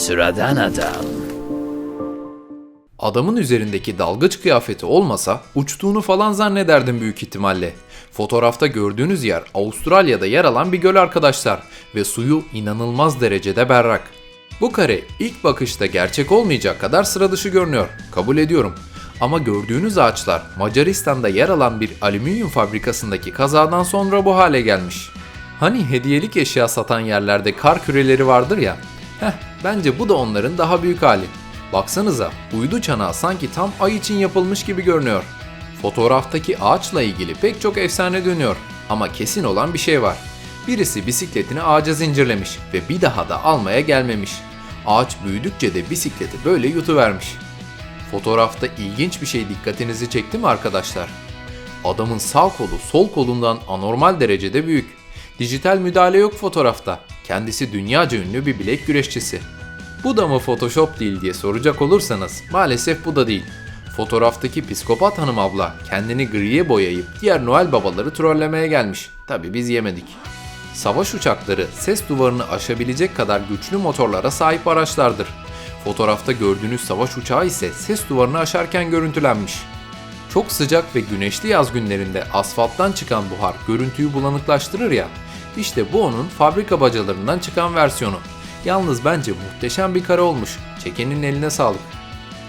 Sıradan adam. Adamın üzerindeki dalgıç kıyafeti olmasa uçtuğunu falan zannederdim büyük ihtimalle. Fotoğrafta gördüğünüz yer Avustralya'da yer alan bir göl arkadaşlar ve suyu inanılmaz derecede berrak. Bu kare ilk bakışta gerçek olmayacak kadar sıra dışı görünüyor. Kabul ediyorum. Ama gördüğünüz ağaçlar Macaristan'da yer alan bir alüminyum fabrikasındaki kazadan sonra bu hale gelmiş. Hani hediyelik eşya satan yerlerde kar küreleri vardır ya. Heh, bence bu da onların daha büyük hali. Baksanıza, uydu çanağı sanki tam ay için yapılmış gibi görünüyor. Fotoğraftaki ağaçla ilgili pek çok efsane dönüyor ama kesin olan bir şey var. Birisi bisikletini ağaca zincirlemiş ve bir daha da almaya gelmemiş. Ağaç büyüdükçe de bisikleti böyle yutuvermiş. Fotoğrafta ilginç bir şey dikkatinizi çekti mi arkadaşlar? Adamın sağ kolu sol kolundan anormal derecede büyük. Dijital müdahale yok fotoğrafta. Kendisi dünyaca ünlü bir bilek güreşçisi. Bu da mı Photoshop değil diye soracak olursanız maalesef bu da değil. Fotoğraftaki psikopat hanım abla kendini griye boyayıp diğer Noel babaları trollemeye gelmiş. Tabi biz yemedik. Savaş uçakları ses duvarını aşabilecek kadar güçlü motorlara sahip araçlardır. Fotoğrafta gördüğünüz savaş uçağı ise ses duvarını aşarken görüntülenmiş. Çok sıcak ve güneşli yaz günlerinde asfalttan çıkan buhar görüntüyü bulanıklaştırır ya. İşte bu onun fabrika bacalarından çıkan versiyonu. Yalnız bence muhteşem bir kare olmuş. Çekenin eline sağlık.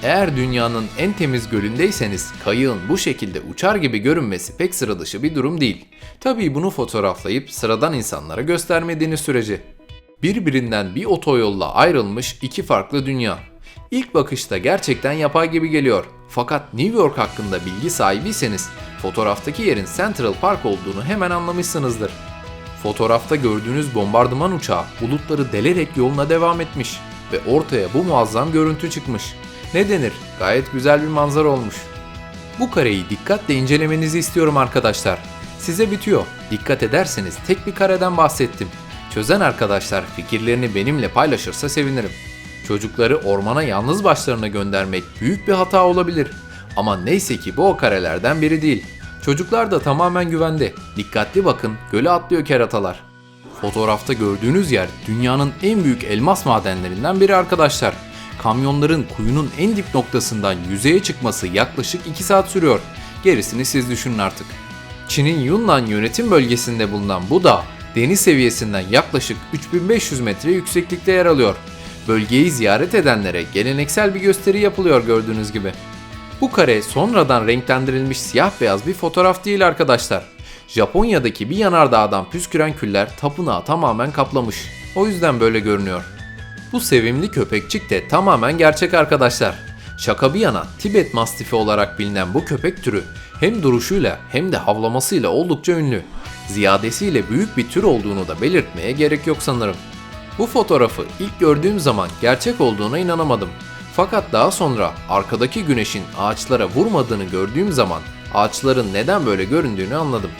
Eğer dünyanın en temiz gölündeyseniz kayığın bu şekilde uçar gibi görünmesi pek sıra dışı bir durum değil. Tabii bunu fotoğraflayıp sıradan insanlara göstermediğiniz sürece. Birbirinden bir otoyolla ayrılmış iki farklı dünya. İlk bakışta gerçekten yapay gibi geliyor. Fakat New York hakkında bilgi sahibiyseniz fotoğraftaki yerin Central Park olduğunu hemen anlamışsınızdır. Fotoğrafta gördüğünüz bombardıman uçağı bulutları delerek yoluna devam etmiş ve ortaya bu muazzam görüntü çıkmış. Ne denir? Gayet güzel bir manzara olmuş. Bu kareyi dikkatle incelemenizi istiyorum arkadaşlar. Size bitiyor. Dikkat ederseniz tek bir kareden bahsettim. Çözen arkadaşlar fikirlerini benimle paylaşırsa sevinirim. Çocukları ormana yalnız başlarına göndermek büyük bir hata olabilir. Ama neyse ki bu o karelerden biri değil. Çocuklar da tamamen güvende. Dikkatli bakın, göle atlıyor keratalar. Fotoğrafta gördüğünüz yer dünyanın en büyük elmas madenlerinden biri arkadaşlar. Kamyonların kuyunun en dip noktasından yüzeye çıkması yaklaşık 2 saat sürüyor. Gerisini siz düşünün artık. Çin'in Yunnan yönetim bölgesinde bulunan bu dağ, deniz seviyesinden yaklaşık 3500 metre yükseklikte yer alıyor. Bölgeyi ziyaret edenlere geleneksel bir gösteri yapılıyor gördüğünüz gibi. Bu kare sonradan renklendirilmiş siyah beyaz bir fotoğraf değil arkadaşlar. Japonya'daki bir yanardağdan püsküren küller tapınağı tamamen kaplamış. O yüzden böyle görünüyor. Bu sevimli köpekçik de tamamen gerçek arkadaşlar. Şaka bir yana Tibet Mastifi olarak bilinen bu köpek türü hem duruşuyla hem de havlamasıyla oldukça ünlü. Ziyadesiyle büyük bir tür olduğunu da belirtmeye gerek yok sanırım. Bu fotoğrafı ilk gördüğüm zaman gerçek olduğuna inanamadım. Fakat daha sonra arkadaki güneşin ağaçlara vurmadığını gördüğüm zaman ağaçların neden böyle göründüğünü anladım.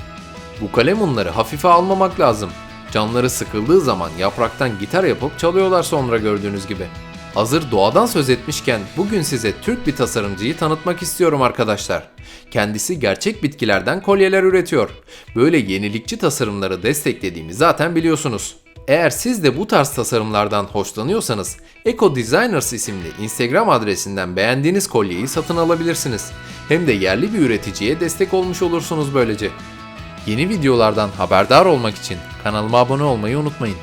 Bu kalemunları hafife almamak lazım. Canları sıkıldığı zaman yapraktan gitar yapıp çalıyorlar sonra gördüğünüz gibi. Hazır doğadan söz etmişken bugün size Türk bir tasarımcıyı tanıtmak istiyorum arkadaşlar. Kendisi gerçek bitkilerden kolyeler üretiyor. Böyle yenilikçi tasarımları desteklediğimi zaten biliyorsunuz. Eğer siz de bu tarz tasarımlardan hoşlanıyorsanız Eco Designers isimli Instagram adresinden beğendiğiniz kolyeyi satın alabilirsiniz. Hem de yerli bir üreticiye destek olmuş olursunuz böylece. Yeni videolardan haberdar olmak için kanalıma abone olmayı unutmayın.